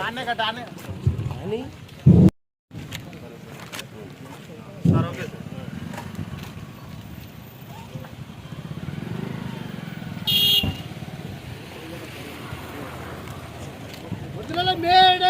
आने का डाने नहीं सर ओके सर முதல்ல மேடை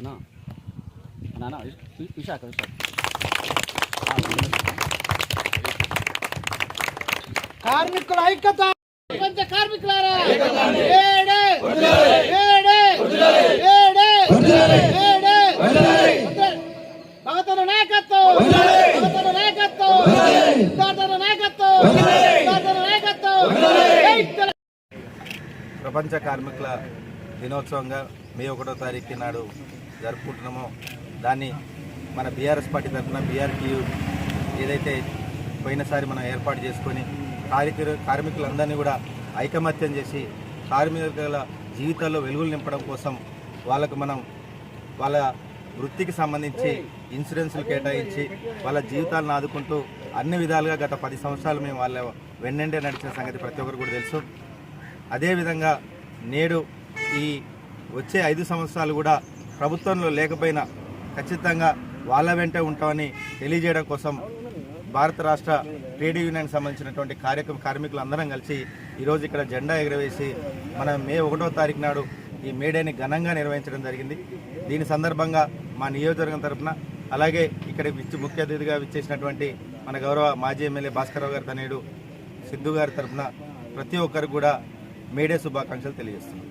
గారు జెండావిష్కరణ చేస్తారు కార్మికుల ఐక్యత! ప్రపంచ కార్మికులారా! భగతన నాయకత్వం! భగతన నాయకత్వం! నాయకత్వం. ప్రపంచ కార్మికుల దినోత్సవంగా మే ఒకటో తారీఖు నాడు జరుపుకుంటున్నామో దాన్ని మన బీఆర్ఎస్ పార్టీ తరఫున బీఆర్టీయు ఏదైతే పోయినసారి మనం ఏర్పాటు చేసుకొని కార్మికులు కార్మికులందరినీ కూడా ఐకమత్యం చేసి కార్మికుల జీవితాల్లో వెలుగులు నింపడం కోసం వాళ్ళకు మనం వాళ్ళ వృత్తికి సంబంధించి ఇన్సూరెన్స్లు కేటాయించి వాళ్ళ జీవితాలను ఆదుకుంటూ అన్ని విధాలుగా గత పది సంవత్సరాలు మేము వాళ్ళ వెన్నండే నడిచిన సంగతి ప్రతి ఒక్కరు కూడా తెలుసు. అదేవిధంగా నేడు ఈ వచ్చే ఐదు సంవత్సరాలు కూడా ప్రభుత్వంలో లేకపోయినా ఖచ్చితంగా వాళ్ళ వెంటే ఉంటామని తెలియజేయడం కోసం భారత రాష్ట్ర ట్రేడ్ యూనియన్కి సంబంధించినటువంటి కార్యక్రమ కార్మికులు అందరం కలిసి ఈరోజు ఇక్కడ జెండా ఎగురవేసి మన మే ఒకటో తారీఖు నాడు ఈ మేడేని ఘనంగా నిర్వహించడం జరిగింది. దీని సందర్భంగా మా నియోజకవర్గం తరపున అలాగే ఇక్కడ విచ్చి ముఖ్య అతిథిగా విచ్చేసినటువంటి మన గౌరవ మాజీ ఎమ్మెల్యే భాస్కరరావు గారి తనేడు సిద్ధు గారి తరపున ప్రతి ఒక్కరికి కూడా మేడే శుభాకాంక్షలు తెలియజేస్తున్నాం.